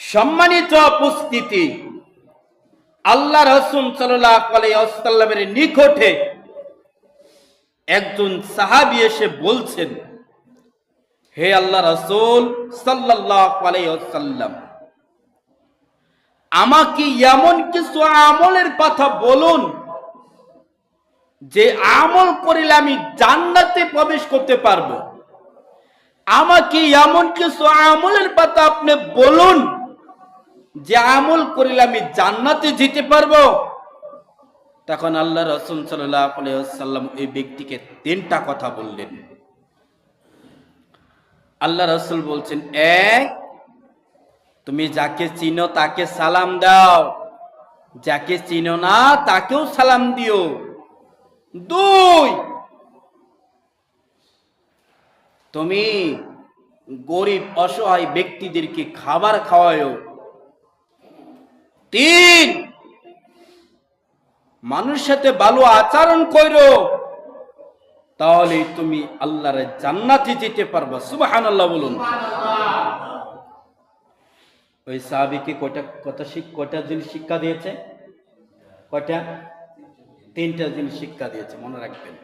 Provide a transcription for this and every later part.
সম্মানিত উপস্থিতি, আল্লাহ রসুন সাল্লামের নিকটে একজন সাহাবি এসে বলছেন, হে আল্লাহ রসুল সাল্লাম আমাকে এমন কিছু আমলের কথা বলুন, যে আমল করিলে আমি জান্নাতে প্রবেশ করতে পারব। আমাকে এমন কিছু আমলের কথা আপনি বলুন যে আমল করিলে আমি জান্নাতে যেতে পারব? তখন আল্লাহ রসুল সাল্লাম এই ব্যক্তিকে তিনটা কথা বললেন। আল্লাহ রসুল বলছেন এক তুমি যাকে চিনো তাকে সালাম দাও। যাকে চিনো না তাকেও সালাম দিও। দুই, তুমি গরিব, অসহায় ব্যক্তিদেরকে খাবার খাওয়ায়ও তিন। মানুষের সাথে ভালো আচরণ করো, তাহলে তুমি আল্লাহর জান্নাতে যেতে পারবা। সুবাহান আল্লাহ বলুন ওই সাহাবিকে কয়টা কথা কয়টা জিনিস শিক্ষা দিয়েছে? কয়টা? তিনটা জিনিস শিক্ষা দিয়েছে, মনে রাখবেন।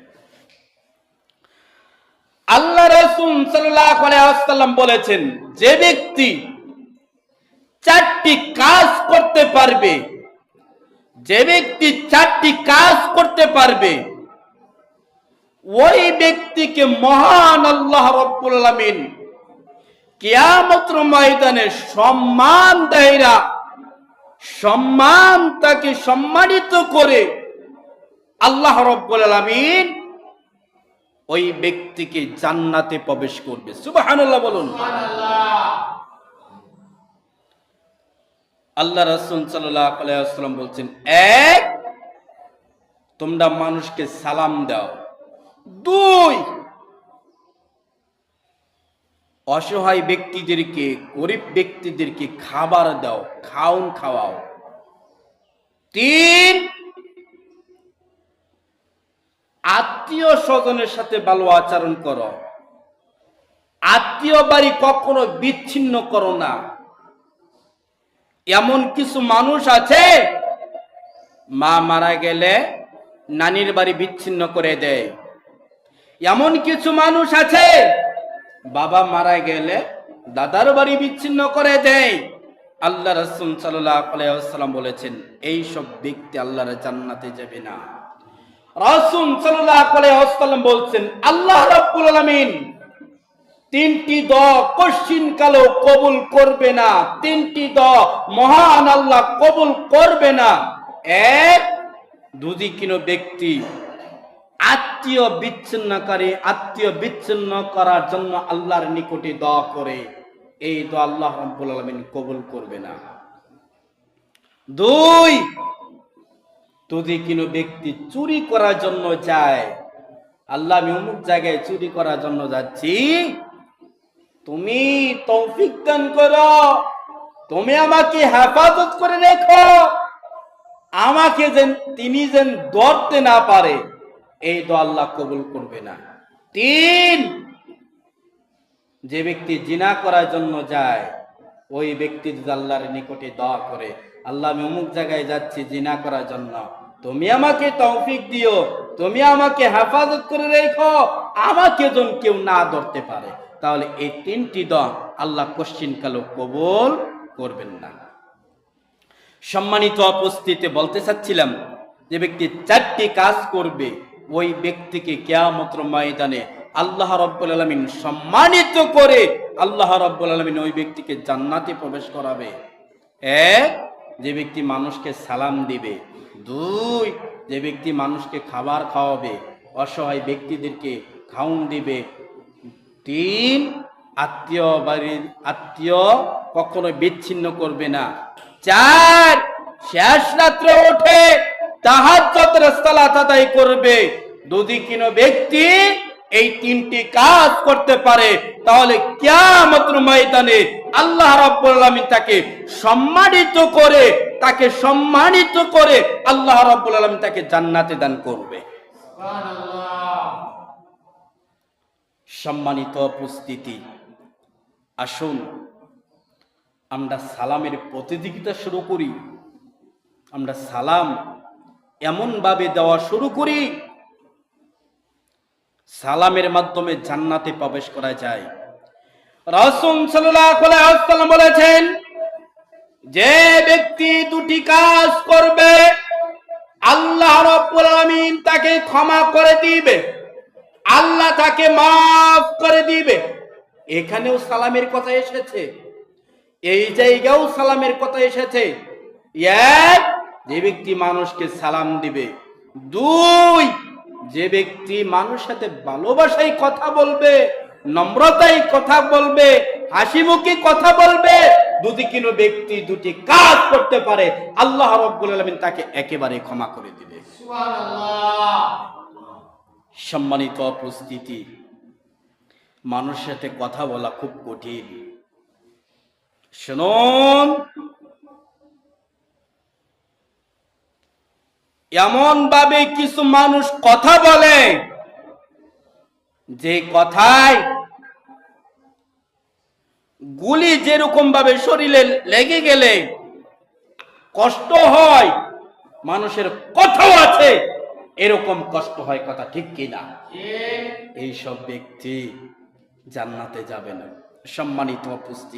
আল্লাহ রসুল সাল্লাম বলেছেন, যে ব্যক্তি চারটি কাজ করতে পারবে। যে ব্যক্তি চারটি কাজ করতে পারবে, ওই ব্যক্তিকে মহান আল্লাহ রব্বুল আলমিন কিয়ামত ময়দানে সম্মান দেয়রা, সম্মান তাকে সম্মানিত করে আল্লাহ রব্বুল আলমিন ওই ব্যক্তিকে জান্নাতে প্রবেশ করবে। সুবহানাল্লাহ বলুন। আল্লাহ রসুল সাল্লাম বলছেন, এক, তোমরা মানুষকে সালাম দাও। দুই, অসহায় ব্যক্তিদেরকে, গরিব ব্যক্তিদেরকে খাবার দাও খাউন খাওয়াও। তিন, আত্মীয় স্বজনের সাথে ভালো আচরণ করো। আত্মীয় বাড়ি কখনো বিচ্ছিন্ন করো না। এমন কিছু মানুষ আছে, মা মারা গেলে নানির বাড়ি বিচ্ছিন্ন করে দেয়। এমন কিছু মানুষ আছে, বাবা মারা গেলে দাদার বাড়ি বিচ্ছিন্ন করে দেয়। আল্লাহ রসুল সাল্লাম বলেছেন, এই সব ব্যক্তি আল্লাহর জান্নাতে যাবে না। রসুল সাল্লাম বলছেন, আল্লাহ রাব্বুল আলামিন তিনটি দ কশিন কালো কবুল করবে না। তিনটি দ মহান আল্লাহ কবুল করবে না। এক দুদি কিনো ব্যক্তি আত্মীয় বিচ্ছিন্নকারী, আত্মীয় বিচ্ছিন্ন করার জন্য আল্লাহর নিকটে দোয়া করে। এই দ আল্লাহ রাব্বুল আলামিন কবুল করবে না। দুই যদি কোনো ব্যক্তি চুরি করার জন্য যায়। আল্লাহ আমি অমুক জায়গায় চুরি করার জন্য যাচ্ছি। তুমি তৌফিক দান করো। তুমি আমাকে হেফাজত করে রেখো। আমাকে যেন, তিনি যেন ধরতে না পারে, এই তো আল্লাহ কবুল করবে না। তিন, যে ব্যক্তি জিনা করার জন্য যায়, ওই ব্যক্তি যদি আল্লাহর নিকটে দোয়া করে, আল্লাহ আমি অমুক জায়গায় যাচ্ছি জিনা করার জন্য, তুমি আমাকে তৌফিক দিও, তুমি আমাকে হেফাজত করে রেখো, আমাকে যেন কেউ না ধরতে পারে। তাহলে এই তিনটি দম আল্লাহ কোশ্চিন কালো কবুল করবেন না। সম্মানিত উপস্থিতি বলতে চাচ্ছিলাম, যে ব্যক্তি চারটি কাজ করবে, ওই ব্যক্তিকে কেয়ামত্র ময়দানে আল্লাহ রব্বুল আলমিন সম্মানিত করে আল্লাহ রব্বুল আলমিন ওই ব্যক্তিকে জান্নাতে প্রবেশ করাবে। এক, যে ব্যক্তি মানুষকে সালাম দিবে। দুই, যে ব্যক্তি মানুষকে খাবার খাওয়াবে, অসহায় ব্যক্তিদেরকে খাউন দিবে তিন আত্মীয় বাড়ির আত্মীয় কখনো বিচ্ছিন্ন করবে না। চার, শেষ রাত্রে ওঠে তাহার করবে। যদি কোনো ব্যক্তি এই তিনটি কাজ করতে পারে, তাহলে কিয়ামত ময়দানে আল্লাহ রাব্বুল তাকে সম্মানিত করে, তাকে সম্মানিত করে আল্লাহ রাব্বুল তাকে জান্নাতে দান করবে। সম্মানিত উপস্থিতি। আসুন, আমরা সালামের প্রতিযোগিতা শুরু করি। আমরা সালাম এমনভাবে দেওয়া শুরু করি, সালামের মাধ্যমে জান্নাতে প্রবেশ করা যায়। রসুল সাল্লাম বলেছেন, যে ব্যক্তি দুটি কাজ করবে, আল্লাহ রব্বুল আলামিন তাকে ক্ষমা করে দিবে। আল্লাহ তাকে মাফ করে দিবে। এখানেও সালামের কথা এসেছে। এই জায়গাও সালামের কথা এসেছে। এক, যে ব্যক্তি মানুষকে সালাম দিবে। দুই, যে ব্যক্তি মানুষের সাথে ভালোবাসায় কথা বলবে, নম্রতায় কথা বলবে হাসি মুখে কথা বলবে, দুটি কোনো ব্যক্তি দুটি কাজ করতে পারে, আল্লাহ রব্বুল আলমিন তাকে একেবারে ক্ষমা করে দিবে। সম্মানিত উপস্থিতি। মানুষের সাথে কথা বলা খুব কঠিন। শুনুন। এমন ভাবে কিছু মানুষ কথা বলে, যে কথায় গুলি যেরকম ভাবে শরীরে লেগে গেলে কষ্ট হয়, মানুষের কথাও আছে। এরকম কষ্ট হয় কথা ঠিক কিনা এইসব ব্যক্তি জান্নাতে যাবে না। সম্মানিত উপস্থিত।